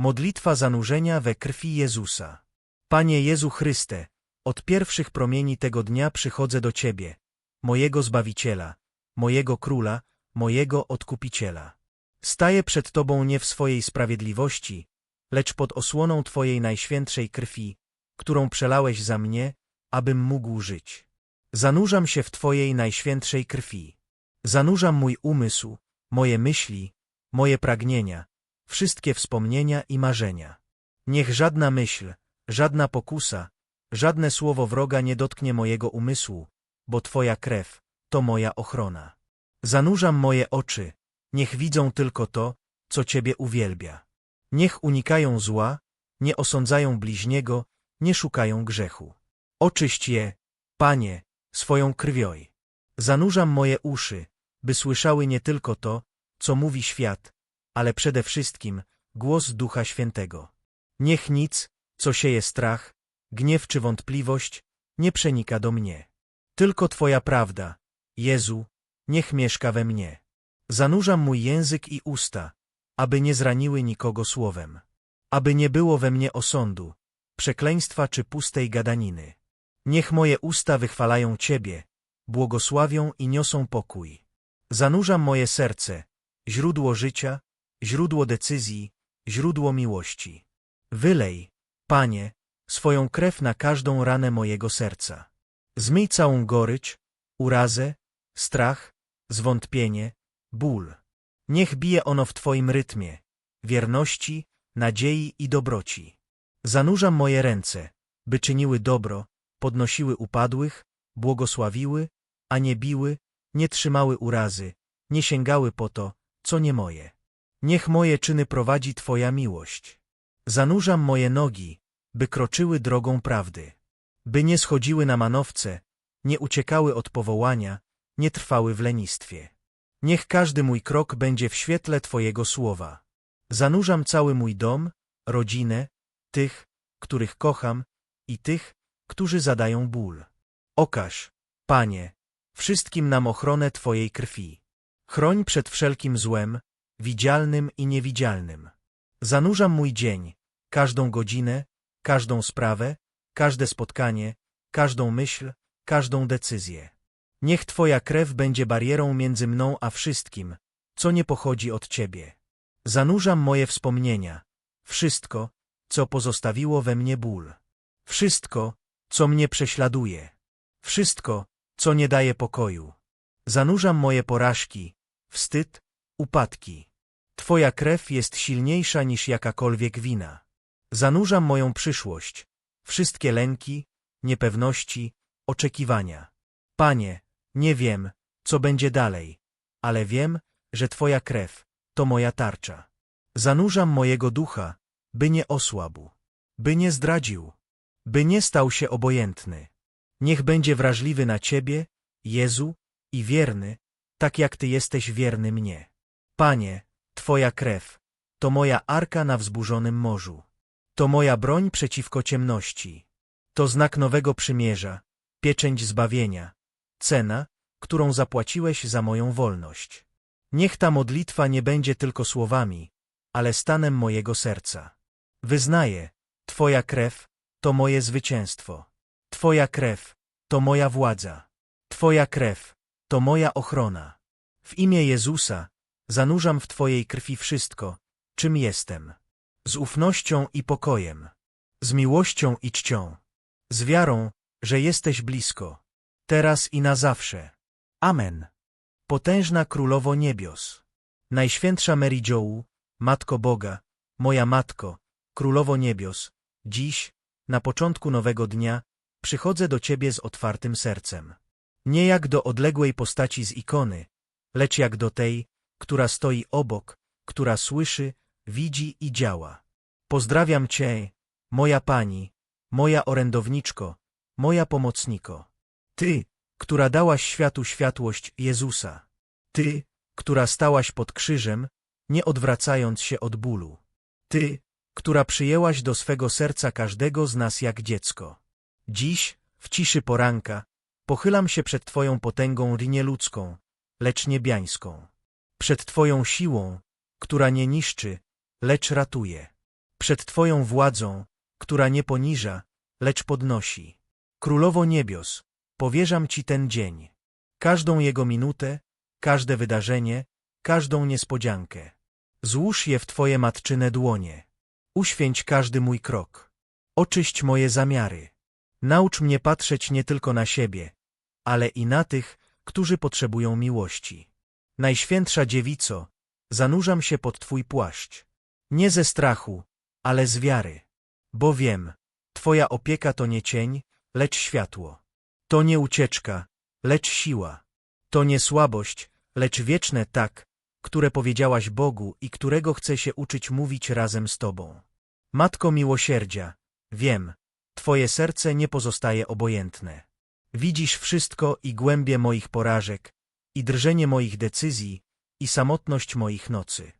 Modlitwa zanurzenia we krwi Jezusa. Panie Jezu Chryste, od pierwszych promieni tego dnia przychodzę do Ciebie, mojego Zbawiciela, mojego Króla, mojego Odkupiciela. Staję przed Tobą nie w swojej sprawiedliwości, lecz pod osłoną Twojej najświętszej krwi, którą przelałeś za mnie, abym mógł żyć. Zanurzam się w Twojej najświętszej krwi. Zanurzam mój umysł, moje myśli, moje pragnienia, wszystkie wspomnienia i marzenia. Niech żadna myśl, żadna pokusa, żadne słowo wroga nie dotknie mojego umysłu, bo Twoja krew to moja ochrona. Zanurzam moje oczy, niech widzą tylko to, co Ciebie uwielbia. Niech unikają zła, nie osądzają bliźniego, nie szukają grzechu. Oczyść je, Panie, swoją krwią. Zanurzam moje uszy, by słyszały nie tylko to, co mówi świat, ale przede wszystkim głos Ducha Świętego. Niech nic, co sieje strach, gniew czy wątpliwość, nie przenika do mnie. Tylko Twoja prawda, Jezu, niech mieszka we mnie. Zanurzam mój język i usta, aby nie zraniły nikogo słowem. Aby nie było we mnie osądu, przekleństwa czy pustej gadaniny. Niech moje usta wychwalają Ciebie, błogosławią i niosą pokój. Zanurzam moje serce, źródło życia, źródło decyzji, źródło miłości. Wylej, Panie, swoją krew na każdą ranę mojego serca. Zmyj całą gorycz, urazę, strach, zwątpienie, ból. Niech bije ono w Twoim rytmie, wierności, nadziei i dobroci. Zanurzam moje ręce, by czyniły dobro, podnosiły upadłych, błogosławiły, a nie biły, nie trzymały urazy, nie sięgały po to, co nie moje. Niech moje czyny prowadzi Twoja miłość. Zanurzam moje nogi, by kroczyły drogą prawdy. By nie schodziły na manowce, nie uciekały od powołania, nie trwały w lenistwie. Niech każdy mój krok będzie w świetle Twojego słowa. Zanurzam cały mój dom, rodzinę, tych, których kocham i tych, którzy zadają ból. Okaż, Panie, wszystkim nam ochronę Twojej krwi. Chroń przed wszelkim złem, widzialnym i niewidzialnym. Zanurzam mój dzień, każdą godzinę, każdą sprawę, każde spotkanie, każdą myśl, każdą decyzję. Niech Twoja krew będzie barierą między mną a wszystkim, co nie pochodzi od Ciebie. Zanurzam moje wspomnienia, wszystko, co pozostawiło we mnie ból. Wszystko, co mnie prześladuje. Wszystko, co nie daje pokoju. Zanurzam moje porażki, wstyd, upadki. Twoja krew jest silniejsza niż jakakolwiek wina. Zanurzam moją przyszłość, wszystkie lęki, niepewności, oczekiwania. Panie, nie wiem, co będzie dalej, ale wiem, że Twoja krew to moja tarcza. Zanurzam mojego ducha, by nie osłabł, by nie zdradził, by nie stał się obojętny. Niech będzie wrażliwy na Ciebie, Jezu, i wierny, tak jak Ty jesteś wierny mnie. Panie, Twoja krew, to moja arka na wzburzonym morzu. To moja broń przeciwko ciemności. To znak nowego przymierza, pieczęć zbawienia, cena, którą zapłaciłeś za moją wolność. Niech ta modlitwa nie będzie tylko słowami, ale stanem mojego serca. Wyznaję, Twoja krew to moje zwycięstwo. Twoja krew to moja władza. Twoja krew to moja ochrona. W imię Jezusa zanurzam w Twojej krwi wszystko, czym jestem. Z ufnością i pokojem. Z miłością i czcią. Z wiarą, że jesteś blisko. Teraz i na zawsze. Amen. Potężna Królowo Niebios. Najświętsza Mary Jo, Matko Boga, moja Matko, Królowo Niebios, dziś, na początku nowego dnia, przychodzę do Ciebie z otwartym sercem. Nie jak do odległej postaci z ikony, lecz jak do tej, która stoi obok, która słyszy, widzi i działa. Pozdrawiam Cię, moja Pani, moja orędowniczko, moja pomocniko. Ty, która dałaś światu światłość Jezusa. Ty, która stałaś pod krzyżem, nie odwracając się od bólu. Ty, która przyjęłaś do swego serca każdego z nas jak dziecko. Dziś, w ciszy poranka, pochylam się przed Twoją potęgą nieludzką, lecz niebiańską. Przed Twoją siłą, która nie niszczy, lecz ratuje. przed Twoją władzą, która nie poniża, lecz podnosi. Królowo niebios, powierzam Ci ten dzień, każdą jego minutę, każde wydarzenie, każdą niespodziankę. Złóż je w Twoje matczyne dłonie. Uświęć każdy mój krok. Oczyść moje zamiary. Naucz mnie patrzeć nie tylko na siebie, ale i na tych, którzy potrzebują miłości. Najświętsza dziewico, zanurzam się pod Twój płaszcz. Nie ze strachu, ale z wiary. Bo wiem, Twoja opieka to nie cień, lecz światło. To nie ucieczka, lecz siła. To nie słabość, lecz wieczne tak, które powiedziałaś Bogu i którego chcę się uczyć mówić razem z Tobą. Matko miłosierdzia, wiem, Twoje serce nie pozostaje obojętne. Widzisz wszystko i głębie moich porażek, i drżenie moich decyzji, i samotność moich nocy.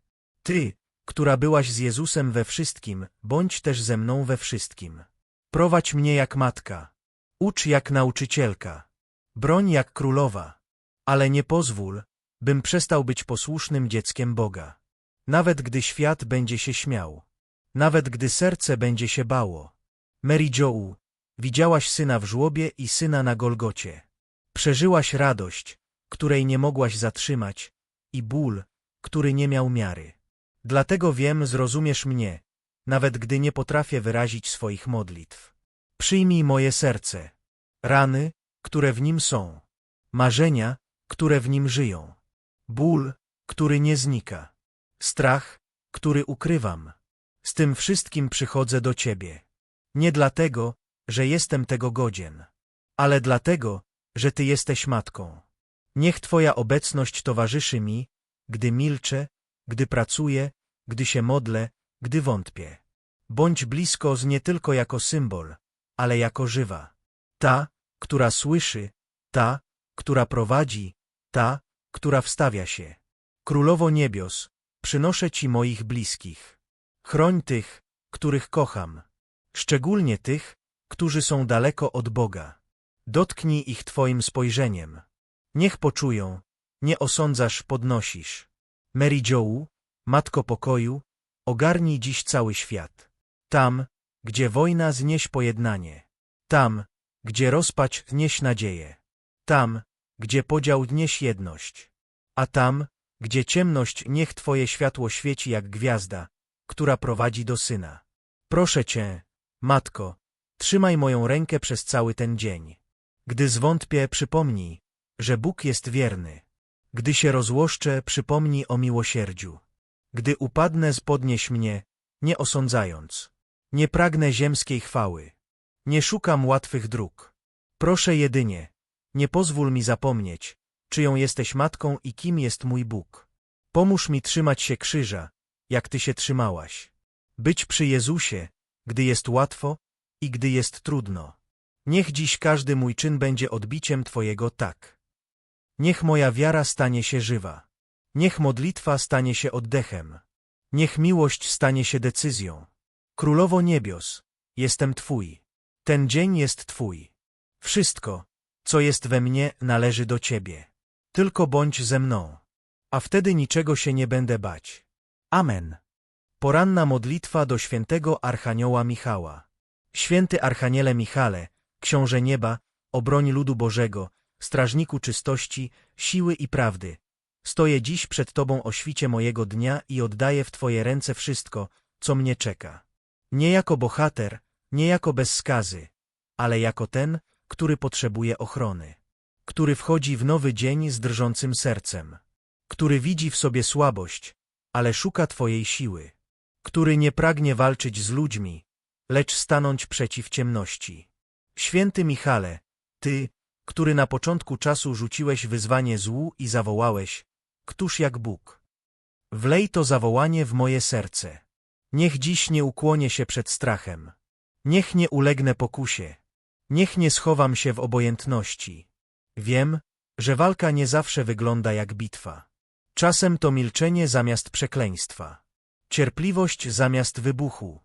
Ty, która byłaś z Jezusem we wszystkim, bądź też ze mną we wszystkim. Prowadź mnie jak matka, ucz jak nauczycielka, broń jak królowa, ale nie pozwól, bym przestał być posłusznym dzieckiem Boga. Nawet gdy świat będzie się śmiał, nawet gdy serce będzie się bało. Mary Joe, widziałaś syna w żłobie i syna na Golgocie. Przeżyłaś radość, której nie mogłaś zatrzymać, i ból, który nie miał miary. Dlatego wiem, zrozumiesz mnie, nawet gdy nie potrafię wyrazić swoich modlitw. Przyjmij moje serce, rany, które w nim są, marzenia, które w nim żyją, ból, który nie znika, strach, który ukrywam. Z tym wszystkim przychodzę do Ciebie. Nie dlatego, że jestem tego godzien, ale dlatego, że Ty jesteś matką. Niech Twoja obecność towarzyszy mi, gdy milczę, gdy pracuję, gdy się modlę, gdy wątpię. Bądź blisko z nie tylko jako symbol, ale jako żywa. Ta, która słyszy, ta, która prowadzi, ta, która wstawia się. Królowo niebios, przynoszę Ci moich bliskich. Chroń tych, których kocham, szczególnie tych, którzy są daleko od Boga. Dotknij ich Twoim spojrzeniem. Niech poczują, nie osądzasz, podnosisz. Mary Joe, Matko Pokoju, ogarnij dziś cały świat. Tam, gdzie wojna znieś pojednanie. Tam, gdzie rozpacz znieś nadzieję. Tam, gdzie podział nieś jedność. A tam, gdzie ciemność niech Twoje światło świeci jak gwiazda, która prowadzi do Syna. Proszę Cię, Matko, trzymaj moją rękę przez cały ten dzień. Gdy zwątpię, przypomnij, że Bóg jest wierny. Gdy się rozłoszczę, przypomnij o miłosierdziu. Gdy upadnę, podnieś mnie, nie osądzając. Nie pragnę ziemskiej chwały. Nie szukam łatwych dróg. Proszę jedynie, nie pozwól mi zapomnieć, czyją jesteś matką i kim jest mój Bóg. Pomóż mi trzymać się krzyża, jak Ty się trzymałaś. Być przy Jezusie, gdy jest łatwo i gdy jest trudno. Niech dziś każdy mój czyn będzie odbiciem Twojego tak. Niech moja wiara stanie się żywa. Niech modlitwa stanie się oddechem. Niech miłość stanie się decyzją. Królowo niebios, jestem Twój. Ten dzień jest Twój. Wszystko, co jest we mnie, należy do Ciebie. Tylko bądź ze mną. A wtedy niczego się nie będę bać. Amen. Poranna modlitwa do świętego Archanioła Michała. Święty Archaniele Michale, Książę Nieba, obroń ludu Bożego, strażniku czystości, siły i prawdy. Stoję dziś przed Tobą o świcie mojego dnia i oddaję w Twoje ręce wszystko, co mnie czeka. Nie jako bohater, nie jako bez skazy, ale jako ten, który potrzebuje ochrony. Który wchodzi w nowy dzień z drżącym sercem. Który widzi w sobie słabość, ale szuka Twojej siły. Który nie pragnie walczyć z ludźmi, lecz stanąć przeciw ciemności. Święty Michale, Ty, który na początku czasu rzuciłeś wyzwanie złu i zawołałeś, Któż jak Bóg? Wlej to zawołanie w moje serce. Niech dziś nie ukłonię się przed strachem. Niech nie ulegnę pokusie. Niech nie schowam się w obojętności. Wiem, że walka nie zawsze wygląda jak bitwa. Czasem to milczenie zamiast przekleństwa. Cierpliwość zamiast wybuchu.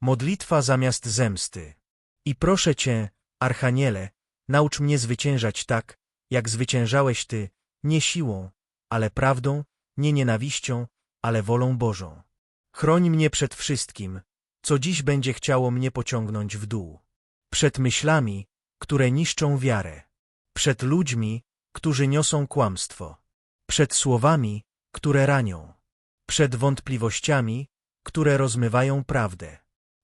Modlitwa zamiast zemsty. I proszę Cię, Archaniele, naucz mnie zwyciężać tak, jak zwyciężałeś Ty, nie siłą, ale prawdą, nie nienawiścią, ale wolą Bożą. Chroń mnie przed wszystkim, co dziś będzie chciało mnie pociągnąć w dół. Przed myślami, które niszczą wiarę. Przed ludźmi, którzy niosą kłamstwo. Przed słowami, które ranią. Przed wątpliwościami, które rozmywają prawdę.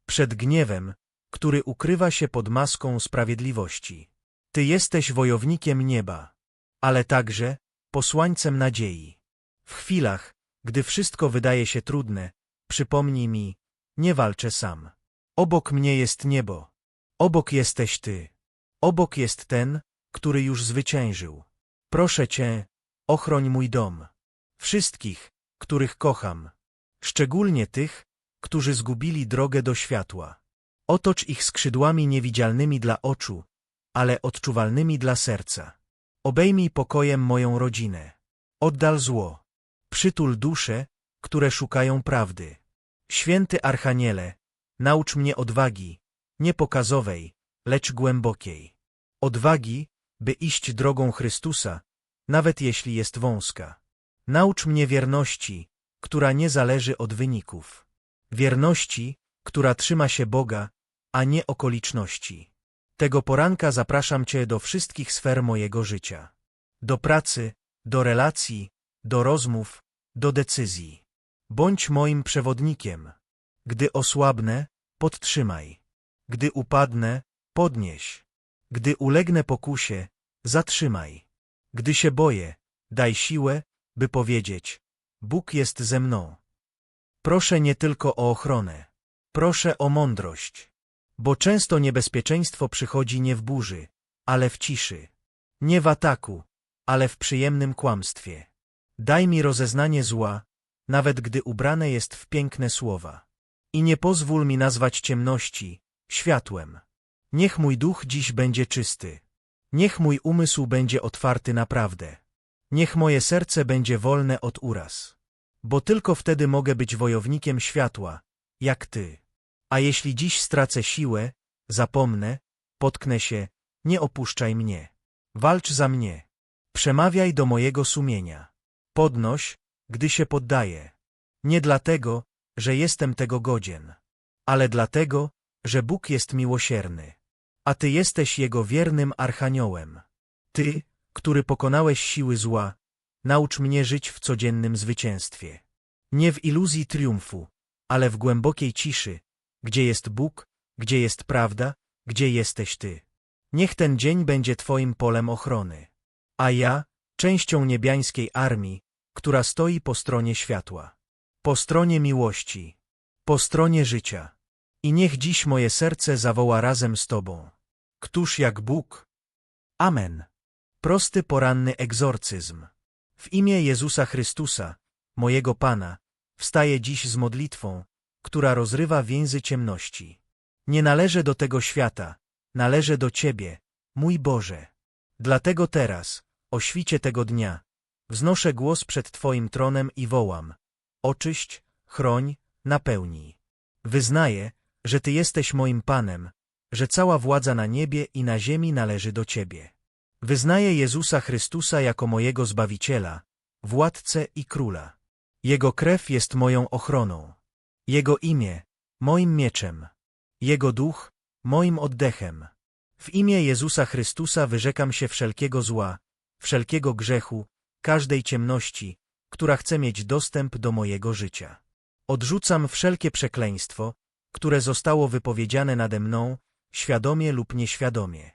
Przed gniewem, który ukrywa się pod maską sprawiedliwości. Ty jesteś wojownikiem nieba, ale także posłańcem nadziei. W chwilach, gdy wszystko wydaje się trudne, przypomnij mi, nie walczę sam. Obok mnie jest niebo. Obok jesteś Ty. Obok jest ten, który już zwyciężył. Proszę Cię, ochroń mój dom. Wszystkich, których kocham. Szczególnie tych, którzy zgubili drogę do światła. Otocz ich skrzydłami niewidzialnymi dla oczu, ale odczuwalnymi dla serca. Obejmij pokojem moją rodzinę. Oddal zło. Przytul dusze, które szukają prawdy. Święty Archaniele, naucz mnie odwagi, nie pokazowej, lecz głębokiej. Odwagi, by iść drogą Chrystusa, nawet jeśli jest wąska. Naucz mnie wierności, która nie zależy od wyników. Wierności, która trzyma się Boga, a nie okoliczności. Tego poranka zapraszam Cię do wszystkich sfer mojego życia. Do pracy, do relacji, do rozmów, do decyzji. Bądź moim przewodnikiem. Gdy osłabnę, podtrzymaj. Gdy upadnę, podnieś. Gdy ulegnę pokusie, zatrzymaj. Gdy się boję, daj siłę, by powiedzieć, Bóg jest ze mną. Proszę nie tylko o ochronę. Proszę o mądrość. Bo często niebezpieczeństwo przychodzi nie w burzy, ale w ciszy. Nie w ataku, ale w przyjemnym kłamstwie. Daj mi rozeznanie zła, nawet gdy ubrane jest w piękne słowa. I nie pozwól mi nazwać ciemności światłem. Niech mój duch dziś będzie czysty. Niech mój umysł będzie otwarty naprawdę. Niech moje serce będzie wolne od uraz. Bo tylko wtedy mogę być wojownikiem światła, jak Ty. A jeśli dziś stracę siłę, zapomnę, potknę się, nie opuszczaj mnie. Walcz za mnie. Przemawiaj do mojego sumienia. Podnoś, gdy się poddaję. Nie dlatego, że jestem tego godzien, ale dlatego, że Bóg jest miłosierny. A Ty jesteś Jego wiernym archaniołem. Ty, który pokonałeś siły zła, naucz mnie żyć w codziennym zwycięstwie. Nie w iluzji triumfu, ale w głębokiej ciszy, gdzie jest Bóg, gdzie jest prawda, gdzie jesteś Ty. Niech ten dzień będzie Twoim polem ochrony. A ja, częścią niebiańskiej armii, która stoi po stronie światła. Po stronie miłości. Po stronie życia. I niech dziś moje serce zawoła razem z Tobą. Któż jak Bóg? Amen. Prosty poranny egzorcyzm. W imię Jezusa Chrystusa, mojego Pana, wstaję dziś z modlitwą, która rozrywa więzy ciemności. Nie należę do tego świata, należę do Ciebie, mój Boże. Dlatego teraz, o świcie tego dnia, wznoszę głos przed Twoim tronem i wołam. Oczyść, chroń, napełnij. Wyznaję, że Ty jesteś moim Panem, że cała władza na niebie i na ziemi należy do Ciebie. Wyznaję Jezusa Chrystusa jako mojego Zbawiciela, Władcę i Króla. Jego krew jest moją ochroną. Jego imię, moim mieczem. Jego duch, moim oddechem. W imię Jezusa Chrystusa wyrzekam się wszelkiego zła, wszelkiego grzechu, każdej ciemności, która chce mieć dostęp do mojego życia. Odrzucam wszelkie przekleństwo, które zostało wypowiedziane nade mną, świadomie lub nieświadomie.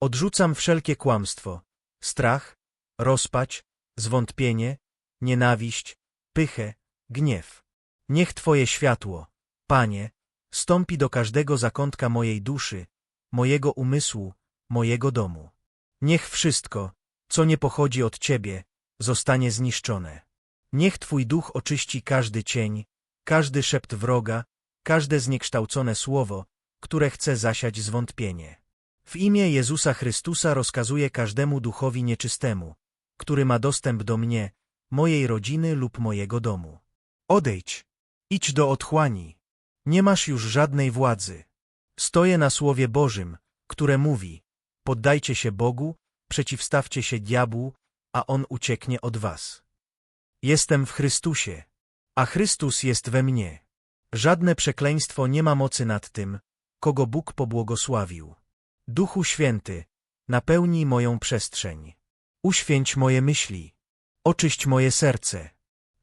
Odrzucam wszelkie kłamstwo, strach, rozpacz, zwątpienie, nienawiść, pychę, gniew. Niech Twoje światło, Panie, stąpi do każdego zakątka mojej duszy, mojego umysłu, mojego domu. Niech wszystko, co nie pochodzi od Ciebie, zostanie zniszczone. Niech Twój duch oczyści każdy cień, każdy szept wroga, każde zniekształcone słowo, które chce zasiać zwątpienie. W imię Jezusa Chrystusa rozkazuję każdemu duchowi nieczystemu, który ma dostęp do mnie, mojej rodziny lub mojego domu. Odejdź, idź do otchłani. Nie masz już żadnej władzy. Stoję na Słowie Bożym, które mówi, poddajcie się Bogu, przeciwstawcie się diabłu, a on ucieknie od was. Jestem w Chrystusie, a Chrystus jest we mnie. Żadne przekleństwo nie ma mocy nad tym, kogo Bóg pobłogosławił. Duchu Święty, napełnij moją przestrzeń. Uświęć moje myśli. Oczyść moje serce.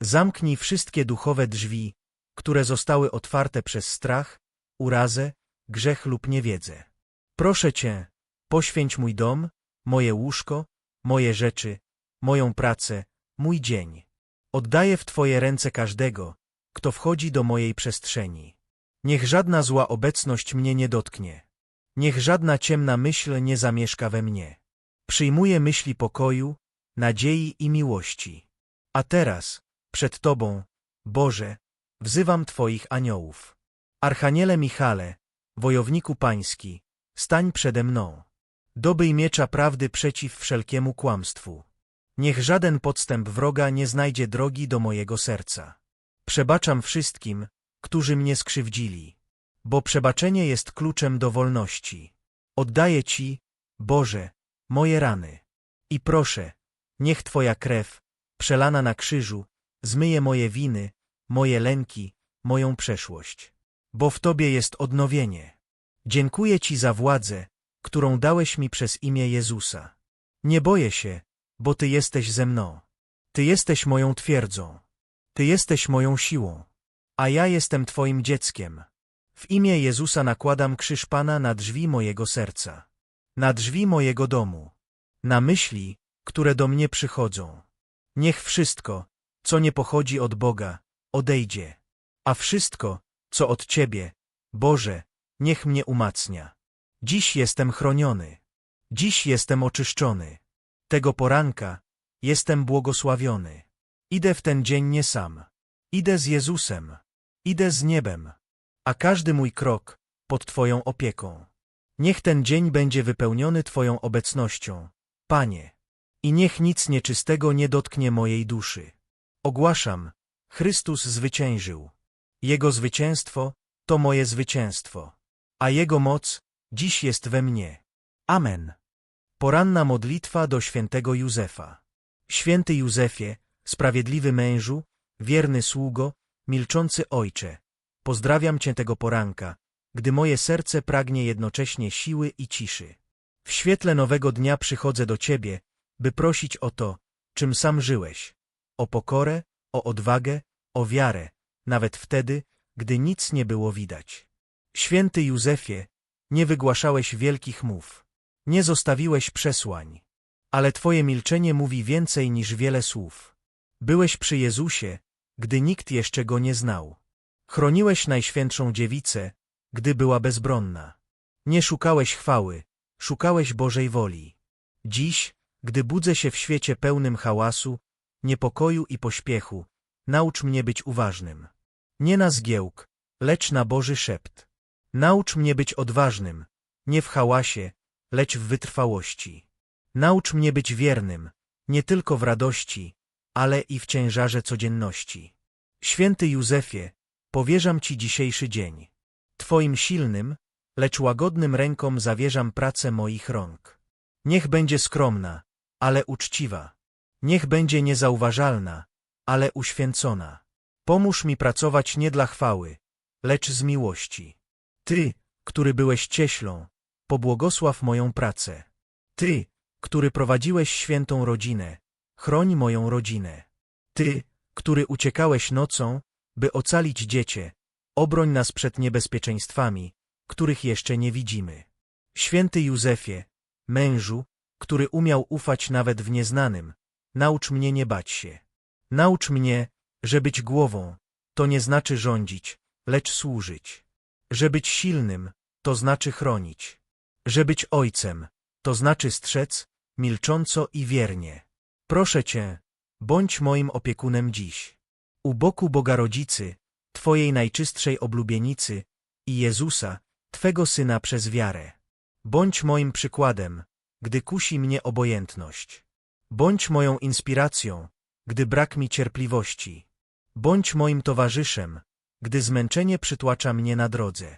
Zamknij wszystkie duchowe drzwi, które zostały otwarte przez strach, urazę, grzech lub niewiedzę. Proszę Cię, poświęć mój dom, moje łóżko, moje rzeczy, moją pracę, mój dzień. Oddaję w Twoje ręce każdego, kto wchodzi do mojej przestrzeni. Niech żadna zła obecność mnie nie dotknie. Niech żadna ciemna myśl nie zamieszka we mnie. Przyjmuję myśli pokoju, nadziei i miłości. A teraz, przed Tobą, Boże, wzywam Twoich aniołów. Archaniele Michale, wojowniku pański, stań przede mną. Dobyj miecza prawdy przeciw wszelkiemu kłamstwu. Niech żaden podstęp wroga nie znajdzie drogi do mojego serca. Przebaczam wszystkim, którzy mnie skrzywdzili, bo przebaczenie jest kluczem do wolności. Oddaję Ci, Boże, moje rany. I proszę, niech Twoja krew, przelana na krzyżu, zmyje moje winy, moje lęki, moją przeszłość. Bo w Tobie jest odnowienie. Dziękuję Ci za władzę, którą dałeś mi przez imię Jezusa. Nie boję się, bo Ty jesteś ze mną. Ty jesteś moją twierdzą. Ty jesteś moją siłą. A ja jestem Twoim dzieckiem. W imię Jezusa nakładam krzyż Pana na drzwi mojego serca. Na drzwi mojego domu. Na myśli, które do mnie przychodzą. Niech wszystko, co nie pochodzi od Boga, odejdzie. A wszystko, co od Ciebie, Boże, niech mnie umacnia. Dziś jestem chroniony. Dziś jestem oczyszczony. Tego poranka jestem błogosławiony. Idę w ten dzień nie sam. Idę z Jezusem. Idę z niebem. A każdy mój krok pod Twoją opieką. Niech ten dzień będzie wypełniony Twoją obecnością, Panie. I niech nic nieczystego nie dotknie mojej duszy. Ogłaszam, Chrystus zwyciężył. Jego zwycięstwo to moje zwycięstwo. A Jego moc dziś jest we mnie. Amen. Poranna modlitwa do świętego Józefa. Święty Józefie, sprawiedliwy mężu, wierny sługo, milczący ojcze, pozdrawiam Cię tego poranka, gdy moje serce pragnie jednocześnie siły i ciszy. W świetle nowego dnia przychodzę do Ciebie, by prosić o to, czym sam żyłeś, o pokorę, o odwagę, o wiarę, nawet wtedy, gdy nic nie było widać. Święty Józefie, nie wygłaszałeś wielkich mów, nie zostawiłeś przesłań, ale Twoje milczenie mówi więcej niż wiele słów. Byłeś przy Jezusie, gdy nikt jeszcze Go nie znał. Chroniłeś Najświętszą Dziewicę, gdy była bezbronna. Nie szukałeś chwały, szukałeś Bożej woli. Dziś, gdy budzę się w świecie pełnym hałasu, niepokoju i pośpiechu, naucz mnie być uważnym. Nie na zgiełk, lecz na Boży szept. Naucz mnie być odważnym, nie w hałasie, lecz w wytrwałości. Naucz mnie być wiernym, nie tylko w radości, ale i w ciężarze codzienności. Święty Józefie, powierzam Ci dzisiejszy dzień. Twoim silnym, lecz łagodnym rękom zawierzam pracę moich rąk. Niech będzie skromna, ale uczciwa. Niech będzie niezauważalna, ale uświęcona. Pomóż mi pracować nie dla chwały, lecz z miłości. Ty, który byłeś cieślą, pobłogosław moją pracę. Ty, który prowadziłeś świętą rodzinę, chroń moją rodzinę. Ty, który uciekałeś nocą, by ocalić dziecię, obroń nas przed niebezpieczeństwami, których jeszcze nie widzimy. Święty Józefie, mężu, który umiał ufać nawet w nieznanym, naucz mnie nie bać się. Naucz mnie, że być głową to nie znaczy rządzić, lecz służyć. Że być silnym to znaczy chronić. Że być ojcem to znaczy strzec, milcząco i wiernie. Proszę Cię, bądź moim opiekunem dziś. U boku Boga Rodzicy, Twojej najczystszej oblubienicy i Jezusa, Twego Syna przez wiarę. Bądź moim przykładem, gdy kusi mnie obojętność. Bądź moją inspiracją, gdy brak mi cierpliwości. Bądź moim towarzyszem, gdy zmęczenie przytłacza mnie na drodze.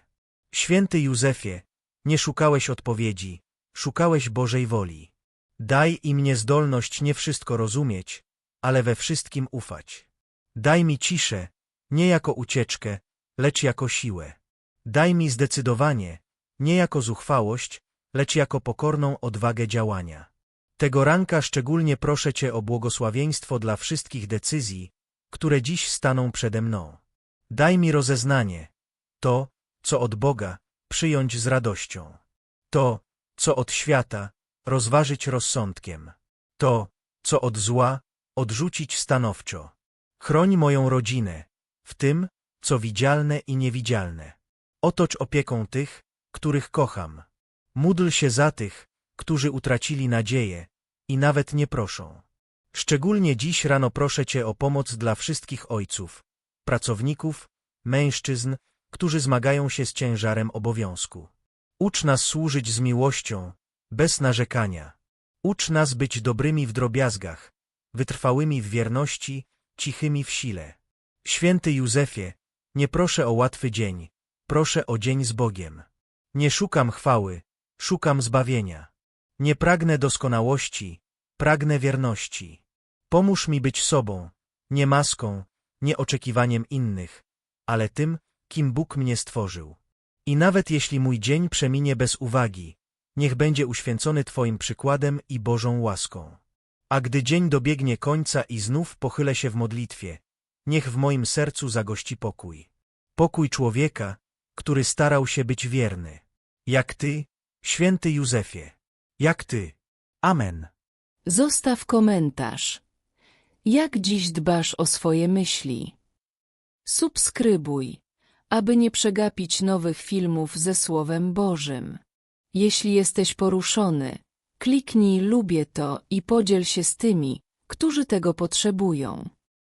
Święty Józefie, nie szukałeś odpowiedzi, szukałeś Bożej woli. Daj i mnie zdolność nie wszystko rozumieć, ale we wszystkim ufać. Daj mi ciszę, nie jako ucieczkę, lecz jako siłę. Daj mi zdecydowanie, nie jako zuchwałość, lecz jako pokorną odwagę działania. Tego ranka szczególnie proszę Cię o błogosławieństwo dla wszystkich decyzji, które dziś staną przede mną. Daj mi rozeznanie, to, co od Boga, przyjąć z radością. To, co od świata, rozważyć rozsądkiem. To, co od zła, odrzucić stanowczo. Chroń moją rodzinę, w tym, co widzialne i niewidzialne. Otocz opieką tych, których kocham. Módl się za tych, którzy utracili nadzieję i nawet nie proszą. Szczególnie dziś rano proszę Cię o pomoc dla wszystkich ojców, pracowników, mężczyzn, którzy zmagają się z ciężarem obowiązku. Ucz nas służyć z miłością, bez narzekania. Ucz nas być dobrymi w drobiazgach, wytrwałymi w wierności, cichymi w sile. Święty Józefie, nie proszę o łatwy dzień, proszę o dzień z Bogiem. Nie szukam chwały, szukam zbawienia. Nie pragnę doskonałości, pragnę wierności. Pomóż mi być sobą, nie maską, nie oczekiwaniem innych, ale tym, kim Bóg mnie stworzył. I nawet jeśli mój dzień przeminie bez uwagi, niech będzie uświęcony Twoim przykładem i Bożą łaską. A gdy dzień dobiegnie końca i znów pochylę się w modlitwie, niech w moim sercu zagości pokój. Pokój człowieka, który starał się być wierny. Jak Ty, święty Józefie. Jak Ty. Amen. Zostaw komentarz. Jak dziś dbasz o swoje myśli? Subskrybuj, aby nie przegapić nowych filmów ze Słowem Bożym. Jeśli jesteś poruszony, kliknij lubię to i podziel się z tymi, którzy tego potrzebują.